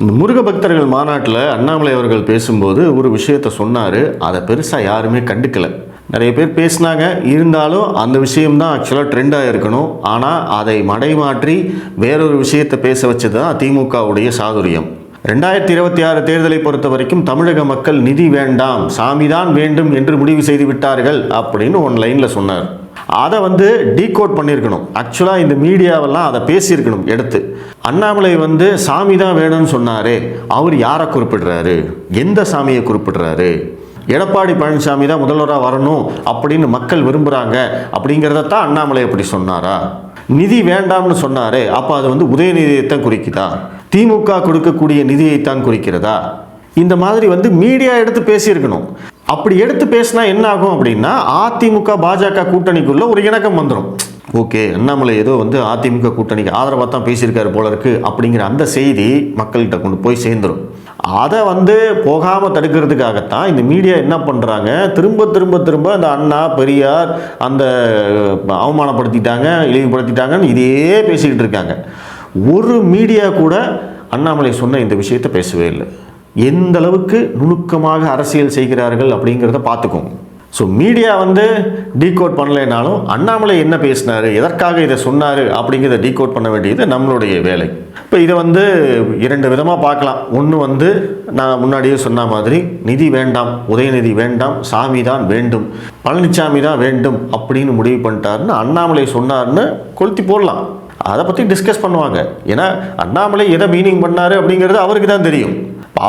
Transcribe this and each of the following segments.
இந்த முருக பக்தர்கள் மாநாட்டில் அண்ணாமலை அவர்கள் பேசும்போது ஒரு விஷயத்த சொன்னார். அதை பெருசாக யாருமே கண்டுக்கல. நிறைய பேர் பேசினாங்க. இருந்தாலும் அந்த விஷயம்தான் ஆக்சுவலாக ட்ரெண்டாக இருக்கணும் ஆனால் அதை மடைமாற்றி வேறொரு விஷயத்தை பேச வச்சது தான் திமுகவுடைய சாதுரியம். ரெண்டாயிரத்தி இருபத்தி ஆறு தேர்தலை பொறுத்த வரைக்கும் தமிழக மக்கள் நிதி வேண்டாம் சாமி தான் வேண்டும் என்று முடிவு செய்து விட்டார்கள் அப்படின்னு ஒன் லைனில் சொன்னார். அதை வந்து டீகோட் பண்ணியிருக்கணும். ஆக்சுவலாக இந்த மீடியாவெல்லாம் அதை பேசியிருக்கணும் எடுத்து. அண்ணாமலை வந்து சாமி தான் வேணும்னு சொன்னாரே அவர் யாரை குறிப்பிடுறாரு? எந்த சாமியை குறிப்பிடுறாரு? எடப்பாடி பழனிசாமி தான் முதல்வராக வரணும் அப்படின்னு மக்கள் விரும்புகிறாங்க அப்படிங்கிறத தான் அண்ணாமலை அப்படி சொன்னாரா? நிதி வேண்டாம்னு சொன்னாரே அப்போ அது வந்து உதயநிதியைத்தான் குறிக்குதா? திமுக கொடுக்கக்கூடிய நிதியைத்தான் குறிக்கிறதா? இந்த மாதிரி வந்து மீடியா எடுத்து பேசியிருக்கணும். அப்படி எடுத்து பேசினா என்ன ஆகும் அப்படின்னா அதிமுக பாஜக கூட்டணிக்குள்ள ஒரு இணக்கம் வந்துடும் ஓகே அண்ணாமலை ஏதோ வந்து அதிமுக கூட்டணிக்கு ஆதரவாக தான் பேசியிருக்காரு போல இருக்குது அப்படிங்கிற அந்த செய்தி மக்கள்கிட்ட கொண்டு போய் சேர்ந்துடும் அதை வந்து போகாமல் தடுக்கிறதுக்காகத்தான் இந்த மீடியா என்ன பண்ணுறாங்க திரும்ப திரும்ப திரும்ப அந்த அண்ணா பெரியார் அந்த அவமானப்படுத்திட்டாங்க இழிவுபடுத்திட்டாங்கன்னு இதே பேசிக்கிட்டு இருக்காங்க. ஒரு மீடியா கூட அண்ணாமலை சொன்ன இந்த விஷயத்தை பேசவே இல்லை. எந்த அளவுக்கு நுணுக்கமாக அரசியல் செய்கிறார்கள் அப்படிங்கிறத பார்த்துக்கோங்க. ஸோ மீடியா வந்து டீகோட் பண்ணலைனாலும் அண்ணாமலை என்ன பேசினார் எதற்காக இதை சொன்னார் அப்படிங்கிறத டீகோட் பண்ண வேண்டியது நம்மளுடைய வேலை. இப்போ இதை வந்து இரண்டு விதமாக பார்க்கலாம். ஒன்று வந்து நான் முன்னாடியே சொன்ன மாதிரி நிதி வேண்டாம் உதயநிதி வேண்டாம் சாமி தான் வேண்டும் பழனிசாமி தான் வேண்டும் அப்படின்னு முடிவு பண்ணிட்டாருன்னு அண்ணாமலை சொன்னார்னு கொளுத்தி போடலாம். அதை பற்றி டிஸ்கஸ் பண்ணுவாங்க. ஏன்னா அண்ணாமலை எதை மீனிங் பண்ணாரு அப்படிங்கிறது அவருக்கு தான் தெரியும்.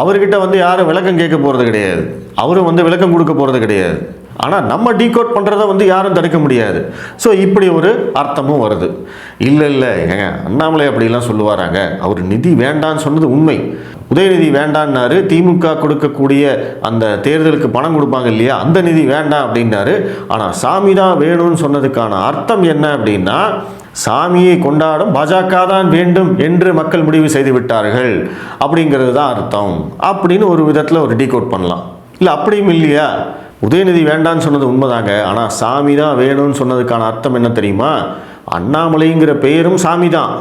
அவர்கிட்ட வந்து யாரும் விளக்கம் கேட்க போகிறது கிடையாது. அவரும் வந்து விளக்கம் கொடுக்க போகிறது கிடையாது. ஆனால் நம்ம டீகோட் பண்ணுறத வந்து யாரும் தடுக்க முடியாது. ஸோ இப்படி ஒரு அர்த்தமும் வருது. இல்லை இல்லை ஏங்க அண்ணாமலை அப்படிலாம் சொல்லுவாராங்க. அவர் நிதி வேண்டான்னு சொன்னது உண்மை. உதயநிதி வேண்டான்னாரு திமுக கொடுக்கக்கூடிய அந்த தேர்தலுக்கு பணம் கொடுப்பாங்க இல்லையா அந்த நிதி வேண்டாம் அப்படின்னாரு. ஆனால் சாமி தான் வேணும்னு சொன்னதுக்கான அர்த்தம் என்ன அப்படின்னா சாமியை கொண்டாடும் பாஜக தான் வேண்டும் என்று மக்கள் முடிவு செய்து விட்டார்கள் அப்படிங்கிறது தான் அர்த்தம். அப்படின்னு ஒரு விதத்தில் ஒரு டீகோட் பண்ணலாம். இல்லை அப்படியும் இல்லையா? உதயநிதி வேண்டான்னு சொன்னது உண்மைதாங்க. ஆனால் சாமி தான் வேணும்னு சொன்னதுக்கான அர்த்தம் என்ன தெரியுமா? அண்ணாமலைங்கிற பெயரும் சாமி தான்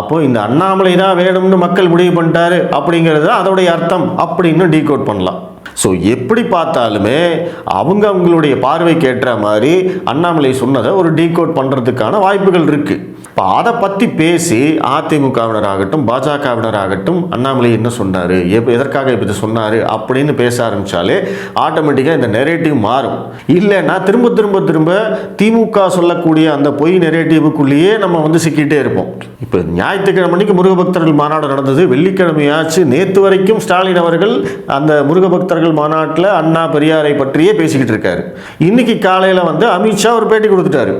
அப்போது இந்த அண்ணாமலை தான் வேணும்னு மக்கள் முடிவு பண்ணிட்டாரு அப்படிங்கிறது தான் அதோடைய அர்த்தம் அப்படின்னு டீகோட் பண்ணலாம். ஸோ எப்படி பார்த்தாலுமே அவங்க அவங்களுடைய பார்வைக்கு ஏற்ற மாதிரி அண்ணாமலை சொன்னதை ஒரு டீகோட் பண்ணுறதுக்கான வாய்ப்புகள் இருக்குது இப்போ அதை பற்றி பேசி அதிமுகவினராகட்டும் பாஜகவினராகட்டும் அண்ணாமலை என்ன சொன்னார்? எப்போ எதற்காக இப்போ இதை சொன்னார்? அப்படின்னு பேச ஆரம்பித்தாலே ஆட்டோமேட்டிக்காக இந்த நெரேட்டிவ் மாறும். இல்லைன்னா திரும்ப திரும்ப திரும்ப திமுக சொல்லக்கூடிய அந்த பொய் நெரேட்டிவுக்குள்ளேயே நம்ம வந்து சிக்கிட்டே இருப்போம். இப்போ ஞாயிற்றுக்கிழமைக்கு முருகபக்தர்கள் மாநாடு நடந்தது. வெள்ளிக்கிழமையாச்சு நேற்று வரைக்கும் ஸ்டாலின் அவர்கள் அந்த முருகபக்தர்கள் மாநாட்டில் அண்ணா பெரியாரை பற்றியே பேசிக்கிட்டு இருக்காரு. இன்னைக்கு காலையில் வந்து அமித்ஷா ஒரு பேட்டி கொடுத்துட்டாரு.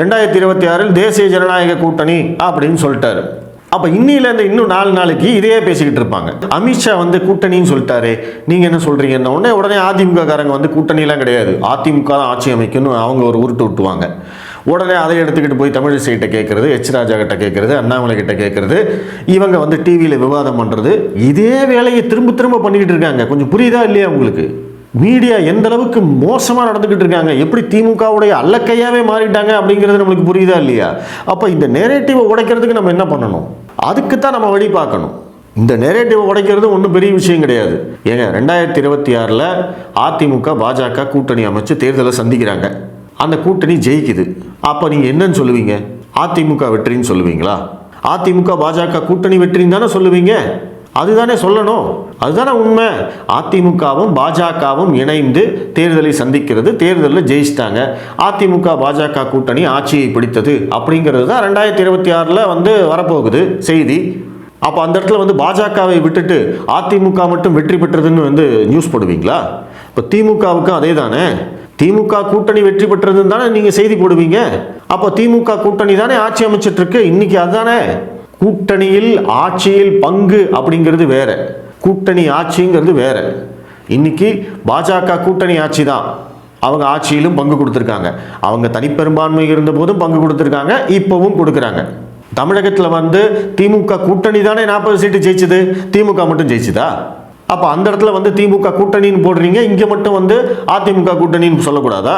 ரெண்டாயிரத்தி இருபத்தி ஆறில் தேசிய ஜனநாயக கூட்டணி அப்படின்னு சொல்லிட்டாரு. அப்போ இன்னிலேருந்து இன்னும் நாலு நாளைக்கு இதையே பேசிக்கிட்டு இருப்பாங்க. அமித்ஷா வந்து கூட்டணின்னு சொல்லிட்டாரு நீங்கள் என்ன சொல்கிறீங்கன்னா உடனே உடனே அதிமுககாரங்க வந்து கூட்டணிலாம் கிடையாது. அதிமுக தான் ஆட்சி அமைக்கணும் அவங்க ஒரு உருட்டு விட்டுவாங்க. உடனே அதை எடுத்துக்கிட்டு போய் தமிழிசைகிட்ட கேட்குறது எச் ராஜா கிட்ட கேட்குறது அண்ணாமலை கிட்ட கேட்குறது இவங்க வந்து டிவியில் விவாதம் பண்ணுறது இதே வேலையை திரும்ப திரும்ப பண்ணிக்கிட்டு இருக்காங்க. கொஞ்சம் புரியுதா இல்லையா உங்களுக்கு? மீடியா எந்த அளவுக்கு மோசமாக நடந்துக்கிட்டு இருக்காங்க? எப்படி திமுகவுடைய அல்லக்கையாவே மாறிட்டாங்க அப்படிங்கிறது நம்மளுக்கு புரியுதா இல்லையா? அப்போ இந்த நெரேட்டிவை உடைக்கிறதுக்கு நம்ம என்ன பண்ணணும்? அதுக்கு தான் நம்ம வழி பார்க்கணும். இந்த நெரேட்டிவை உடைக்கிறது ஒன்றும் பெரிய விஷயம் கிடையாது. ஏங்க ரெண்டாயிரத்தி இருபத்தி ஆறில் அதிமுக பாஜக கூட்டணி அமைச்சு தேர்தலை சந்திக்கிறாங்க. அந்த கூட்டணி ஜெயிக்குது. அப்போ நீங்கள் என்னன்னு சொல்லுவீங்க? அதிமுக வெற்றின்னு சொல்லுவீங்களா? அதிமுக பாஜக கூட்டணி வெற்றின்னு தானே சொல்லுவீங்க? அதுதானே சொல்லணும். அதுதானே உண்மை. அதிமுகவும் பாஜகவும் இணைந்து தேர்தலை சந்திக்கிறது. தேர்தலில் ஜெயிச்சிட்டாங்க. அதிமுக பாஜக கூட்டணி ஆட்சியை பிடித்தது அப்படிங்கிறது தான் ரெண்டாயிரத்தி இருபத்தி ஆறில் வந்து வரப்போகுது செய்தி. அப்போ அந்த இடத்துல வந்து பாஜகவை விட்டுட்டு அதிமுக மட்டும் வெற்றி பெற்றதுன்னு வந்து நியூஸ் போடுவீங்களா? இப்போ திமுகவுக்கும் அதே தானே திமுக கூட்டணி வெற்றி பெற்றதுன்னு தானே நீங்கள் செய்தி போடுவீங்க. அப்போ திமுக கூட்டணி தானே ஆட்சி அமைச்சிட்ருக்கு இன்றைக்கி அதுதானே கூட்டணியில் ஆட்சியில் பங்கு அப்படிங்கிறது வேற. கூட்டணி ஆட்சிங்கிறது வேற. இன்னைக்கு பாஜக கூட்டணி ஆட்சி தான். அவங்க ஆட்சியிலும் பங்கு கொடுத்துருக்காங்க. அவங்க தனிப்பெரும்பான்மை இருந்த போதும் பங்கு கொடுத்துருக்காங்க இப்போவும் கொடுக்குறாங்க. தமிழகத்தில் வந்து திமுக கூட்டணி தானே நாற்பது சீட்டு ஜெயிச்சது? திமுக மட்டும் ஜெயிச்சுதா? அப்போ அந்த இடத்துல வந்து திமுக கூட்டணின்னு போடுறீங்க இங்கே மட்டும் வந்து அதிமுக கூட்டணின்னு சொல்லக்கூடாதா?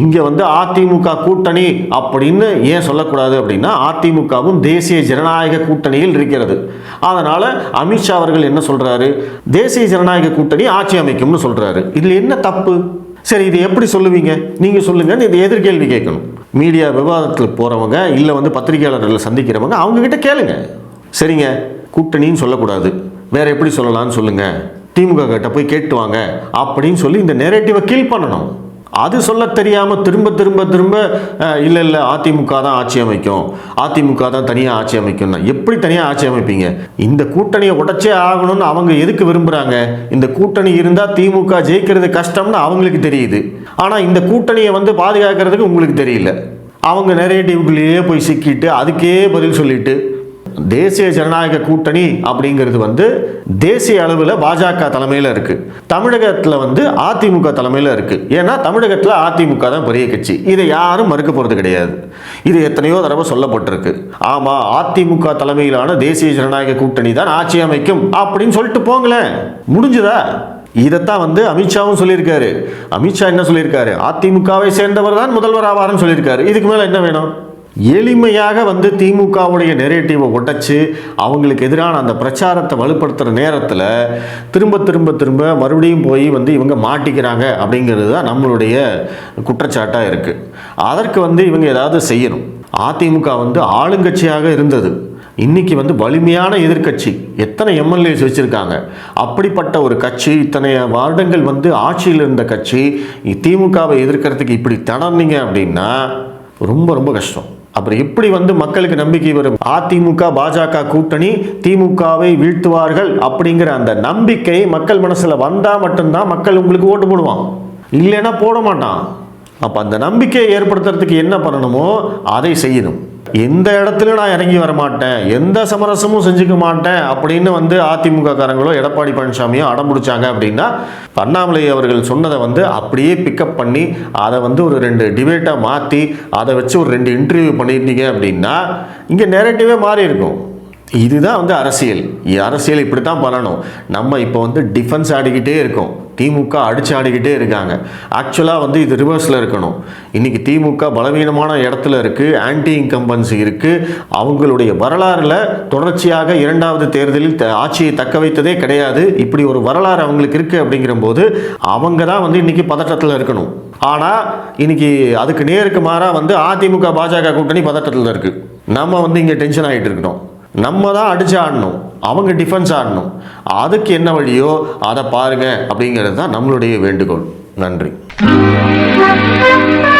இங்கே வந்து அதிமுக கூட்டணி அப்படின்னு ஏன் சொல்லக்கூடாது அப்படின்னா அதிமுகவும் தேசிய ஜனநாயக கூட்டணியில் இருக்கிறது. அதனால் அமித்ஷா அவர்கள் என்ன சொல்கிறாரு தேசிய ஜனநாயக கூட்டணி ஆட்சி அமைக்கும்னு சொல்கிறாரு இதில் என்ன தப்பு? சரி இது எப்படி சொல்லுவீங்க? நீங்கள் சொல்லுங்கன்னு இது எதிர்கேள்வி கேட்கணும். மீடியா விவாதத்தில் போகிறவங்க இல்லை வந்து பத்திரிகையாளர்களை சந்திக்கிறவங்க அவங்கக்கிட்ட கேளுங்க. சரிங்க கூட்டணின்னு சொல்லக்கூடாது. வேற எப்படி சொல்லலாம்னு சொல்லுங்க. திமுக கிட்ட போய் கேட்டு வாங்க அப்படின்னு சொல்லி இந்த நெரேட்டிவை கீல் பண்ணணும். அது சொல்ல தெரியாமல் திரும்ப திரும்ப திரும்ப இல்லை இல்லை அதிமுக தான் ஆட்சி அமைக்கும். அதிமுக தான் தனியாக ஆட்சி அமைக்கும்னா எப்படி தனியாக ஆட்சி அமைப்பீங்க? இந்த கூட்டணியை உடச்சே ஆகணும்னு அவங்க எதுக்கு விரும்புகிறாங்க இந்த கூட்டணி இருந்தால் திமுக ஜெயிக்கிறது கஷ்டம்னு அவங்களுக்கு தெரியுது. ஆனால் இந்த கூட்டணியை வந்து பாதுகாக்கிறதுக்கு உங்களுக்கு தெரியல. அவங்க நெரேட்டிவ்குள்ளேயே போய் சிக்கிட்டு அதுக்கே பதில் சொல்லிட்டு தேசிய ஜனநாயக கூட்டணி அப்படிங்கிறது வந்து தேசிய அளவில் பாஜக தலைமையில் இருக்குது தமிழகத்தில் வந்து அதிமுக தலைமையில் இருக்குது ஏன்னா தமிழகத்தில் அதிமுக தான் பெரிய கட்சி. இதை யாரும் மறுக்க போகிறது கிடையாது. இது எத்தனையோ தடவை சொல்லப்பட்டிருக்கு. ஆமாம் அதிமுக தலைமையிலான தேசிய ஜனநாயக கூட்டணி தான் ஆட்சி அமைக்கும் அப்படின்னு சொல்லிட்டு போங்களேன். முடிஞ்சுதா? இதைத்தான் வந்து அமித்ஷாவும் சொல்லியிருக்காரு. அமித்ஷா என்ன சொல்லியிருக்காரு? அதிமுகவை சேர்ந்தவர் தான் முதல்வர் ஆவார்னு சொல்லியிருக்காரு. இதுக்கு மேலே என்ன வேணும்? எளிமையாக வந்து திமுகவுடைய நெரேட்டிவை உடைச்சு அவங்களுக்கு எதிரான அந்த பிரச்சாரத்தை வலுப்படுத்துகிற நேரத்தில் திரும்ப திரும்ப திரும்ப மறுபடியும் போய் வந்து இவங்க மாட்டிக்கிறாங்க அப்படிங்கிறது தான் நம்மளுடைய குற்றச்சாட்டாக இருக்குது அதற்கு வந்து இவங்க ஏதாவது செய்யணும். அதிமுக வந்து ஆளுங்கட்சியாக இருந்தது. இன்றைக்கி வந்து வலிமையான எதிர்க்கட்சி. எத்தனை எம்எல்ஏஸ் வச்சுருக்காங்க? அப்படிப்பட்ட ஒரு கட்சி இத்தனை வருடங்கள் வந்து ஆட்சியில் இருந்த கட்சி திமுகவை எதிர்க்கிறதுக்கு இப்படி தடர்னீங்க அப்படின்னா ரொம்ப ரொம்ப கஷ்டம். அப்புறம் எப்படி வந்து மக்களுக்கு நம்பிக்கை வரும்? அதிமுக பாஜக கூட்டணி திமுகவை வீழ்த்துவார்கள் அப்படிங்கிற அந்த நம்பிக்கை மக்கள் மனசுல வந்தா மட்டும்தான் மக்கள் உங்களுக்கு ஓட்டு போடுவான். இல்லைன்னா போட மாட்டான். அப்ப அந்த நம்பிக்கையை ஏற்படுத்துறதுக்கு என்ன பண்ணணுமோ அதை செய்யணும். எந்த இடத்துல நான் இறங்கி வர மாட்டேன் எந்த சமரசமும் செஞ்சுக்க மாட்டேன்? அப்படின்னு வந்து அதிமுக காரங்களோ எடப்பாடி பழனிசாமியோ அடம்பிடிச்சாங்க அப்படின்னா அண்ணாமலை அவர்கள் சொன்னதை வந்து அப்படியே பிக்கப் பண்ணி அதை வந்து ஒரு ரெண்டு டிபேட்டாக மாற்றி அதை வச்சு ஒரு ரெண்டு இன்டர்வியூ பண்ணியிருந்தீங்க அப்படின்னா இங்கே நேரட்டிவே மாறி இருக்கும். இதுதான் வந்து அரசியல். இ- அரசியல் இப்படி தான் பண்ணணும். நம்ம இப்போ வந்து டிஃபென்ஸ் ஆடிக்கிட்டே இருக்கோம். திமுக அடிச்சு ஆடிக்கிட்டே இருக்காங்க. ஆக்சுவலாக வந்து இது ரிவர்ஸில் இருக்கணும். இன்றைக்கி திமுக பலவீனமான இடத்துல இருக்குது ஆன்டி இன்கம்பன்சி இருக்குது அவங்களுடைய வரலாறில் தொடர்ச்சியாக இரண்டாவது தேர்தலில் த- ஆட்சியை தக்க வைத்ததே கிடையாது. இப்படி ஒரு வரலாறு அவங்களுக்கு இருக்குது அப்படிங்கிற போது அவங்க தான் வந்து இன்றைக்கி பதட்டத்தில் இருக்கணும். ஆனால் இன்றைக்கி அதுக்கு நேருக்கு மாறாக வந்து அதிமுக பாஜக கூட்டணி பதட்டத்தில் இருக்குது நம்ம வந்து இங்கே டென்ஷன் ஆகிட்டு இருக்கணும். நம்ம தான் அடிச்சு ஆடணும். அவங்க டிஃபென்ஸ் ஆடணும். அதுக்கு என்ன வழியோ அதை பாருங்க அப்படிங்கிறது தான் நம்மளுடைய வேண்டுகோள். நன்றி. Thank you.